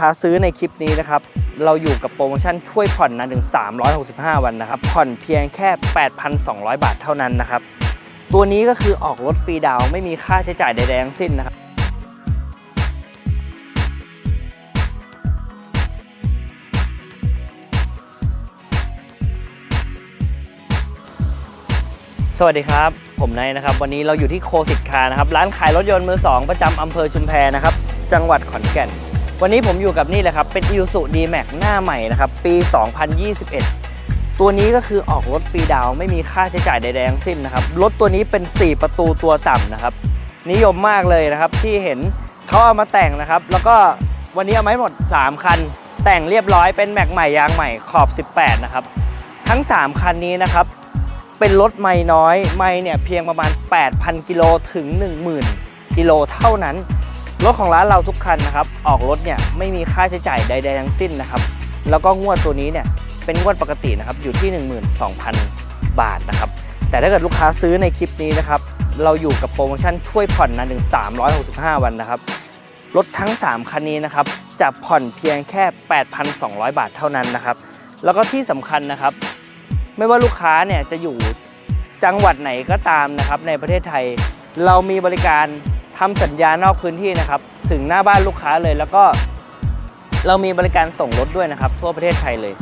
ค้าซื้อในคลิปนี้นะครับ เราอยู่กับโปรโมชั่นช่วยผ่อนนานถึง 365 วันนะครับ ผ่อนเพียงแค่ 8,200 บาทเท่านั้นนะครับ ตัวนี้ก็คือออกรถฟรีดาวไม่มีค่าใช้จ่ายใดๆทั้งสิ้นนะครับสวัสดีครับ ผมนายนะครับ วันนี้เราอยู่ที่โคสิตคาร์นะครับ ร้านขายรถยนต์มือสองประจำอำเภอชุมแพนะครับ จังหวัดขอนแก่น วันนี้ผมอยู่กับนี่เลยครับ เป็น i s u d m a x หน้าใหม่นะครับ ปี 2021 ตัวนี้ก็คือออกรถฟรีดาวไม่มีค่าใช้จ่ายใดๆทั้งสิ้นนะครับ รถตัวนี้เป็น 4 ประตูตัวต่ำนะครับ นิยมมากเลยนะครับ ที่เห็นเขาเอามาแต่งนะครับ แล้วก็วันนี้เอามาให้หมด 3 คัน แต่งเรียบร้อยเป็นแม็กใหม่ยางใหม่ขอบ 18 นะครับ ทั้ง 3 คันนี้นะครับ เป็นรถไม่น้อย ไม่เนี่ยเพียงประมาณ 8,000 กิโลถึง 10,000 กิโลเท่านั้น รถของร้านเราทุกคันนะครับ ออกรถเนี่ยไม่มีค่าใช้จ่ายใดๆทั้งสิ้นนะครับ แล้วก็งวดตัวนี้เนี่ยเป็นงวดปกตินะครับอยู่ที่ 12,000 บาทนะครับ แต่ถ้าเกิดลูกค้าซื้อในคลิปนี้นะครับ เราอยู่กับโปรโมชั่นช่วยผ่อนนานถึง 365 วันนะครับ รถทั้ง 3 คันนี้นะครับจะผ่อนเพียงแค่ 8,200 บาทเท่านั้นนะครับ แล้วก็ที่สำคัญนะครับ ไม่ว่าลูกค้าเนี่ยจะอยู่จังหวัดไหนก็ตามนะครับในประเทศไทยเรามีบริการ ทำสัญญานอกพื้นที่นะครับ ถึงหน้าบ้านลูกค้าเลย แล้วก็เรามีบริการส่งรถด้วยนะครับ ทั่วประเทศไทยเลย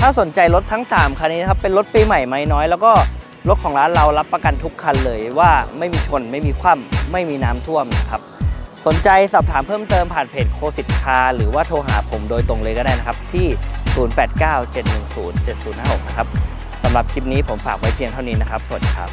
ถ้าสนใจรถทั้ง 3 คันนี้นะครับ เป็นรถปีใหม่ไม่น้อย แล้วก็รถของร้านเรารับประกันทุกคันเลยว่าไม่มีชนไม่มีคว่ำไม่มีน้ำท่วมนะครับ สนใจสอบถามเพิ่มเติมผ่านเพจโคสิตคาหรือว่าโทรหาผมโดยตรงเลยก็ได้นะครับ ที่ 0897107056 นะครับสำหรับคลิปนี้ผมฝากไว้เพียงเท่านี้นะครับ สวัสดีครับ